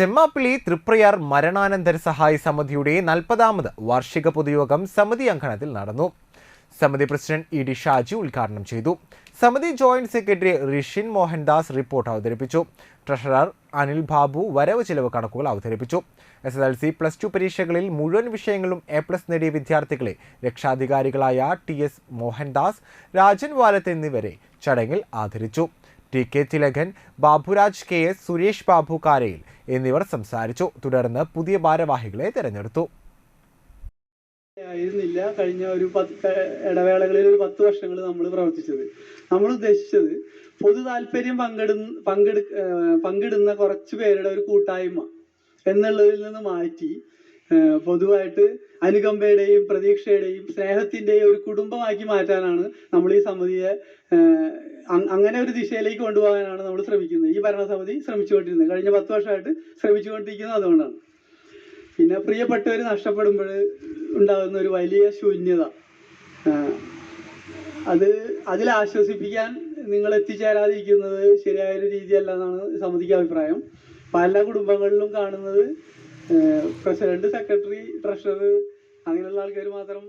ചെമ്മാപ്പിളി തൃപ്രയാർ മരണാനന്തര സഹായ സമിതിയുടെ നാൽപ്പതാമത് വാർഷിക പൊതുയോഗം സമിതി അങ്കണത്തിൽ നടന്നു. സമിതി പ്രസിഡന്റ് ഇ ഡി ഷാജി ഉദ്ഘാടനം ചെയ്തു. സമിതി joint secretary Rishin Mohandas report അവതരിപ്പിച്ചു. ട്രഷറർ അനിൽ ബാബു വരവ് ചെലവ് കണക്കുകൾ അവതരിപ്പിച്ചു. S S L C plus two പരീക്ഷകളിൽ മുഴുവൻ വിഷയങ്ങളും എ പ്ലസ് നേടിയ വിദ്യാർത്ഥികളെ രക്ഷാധികാരികളായ ടി എസ് മോഹൻദാസ് രാജൻ വാലത്ത് എന്നിവരെ ചടങ്ങിൽ ആദരിച്ചു. T K Thilakan Baburaj K S Suresh Babu Karayil എന്നിവർ സംസാരിച്ചു. തുടർന്ന് പുതിയ ഭാരവാഹികളെ തെരഞ്ഞെടുത്തു. ആയിരുന്നില്ല. കഴിഞ്ഞ ഒരു പത്ത് ഇടവേളകളിൽ ഒരു പത്ത് വർഷങ്ങൾ നമ്മൾ പ്രവർത്തിച്ചത്. നമ്മൾ ഉദ്ദേശിച്ചത് പൊതു താല്പര്യം പങ്കെടുന്ന പങ്കെടു പങ്കിടുന്ന കുറച്ച് പേരുടെ ഒരു കൂട്ടായ്മ എന്നുള്ളതിൽ നിന്ന് മാറ്റി പൊതുവായിട്ട് അനുകമ്പയുടെയും പ്രതീക്ഷയുടെയും സ്നേഹത്തിന്റെയും ഒരു കുടുംബമാക്കി മാറ്റാനാണ് നമ്മൾ ഈ സമിതിയെ അങ്ങനെ ഒരു ദിശയിലേക്ക് കൊണ്ടുപോകാനാണ് നമ്മൾ ശ്രമിക്കുന്നത്. ഈ ഭരണസമിതി ശ്രമിച്ചുകൊണ്ടിരുന്നത്. കഴിഞ്ഞ പത്ത് വർഷമായിട്ട് ശ്രമിച്ചുകൊണ്ടിരിക്കുന്നത് അതുകൊണ്ടാണ്. പിന്നെ പ്രിയപ്പെട്ടവർ നഷ്ടപ്പെടുമ്പോൾ ഉണ്ടാകുന്ന ഒരു വലിയ ശൂന്യത. അത് അതിൽ ആശ്വസിപ്പിക്കാൻ നിങ്ങൾ എത്തിച്ചേരാതിരിക്കുന്നത് ശരിയായ ഒരു രീതിയല്ല എന്നാണ് സമിതിക്ക് അഭിപ്രായം. പല കുടുംബങ്ങളിലും കാണുന്നത് പ്രസിഡന്റ് സെക്രട്ടറി ട്രഷറർ അങ്ങനെയുള്ള ആൾക്കാർ മാത്രം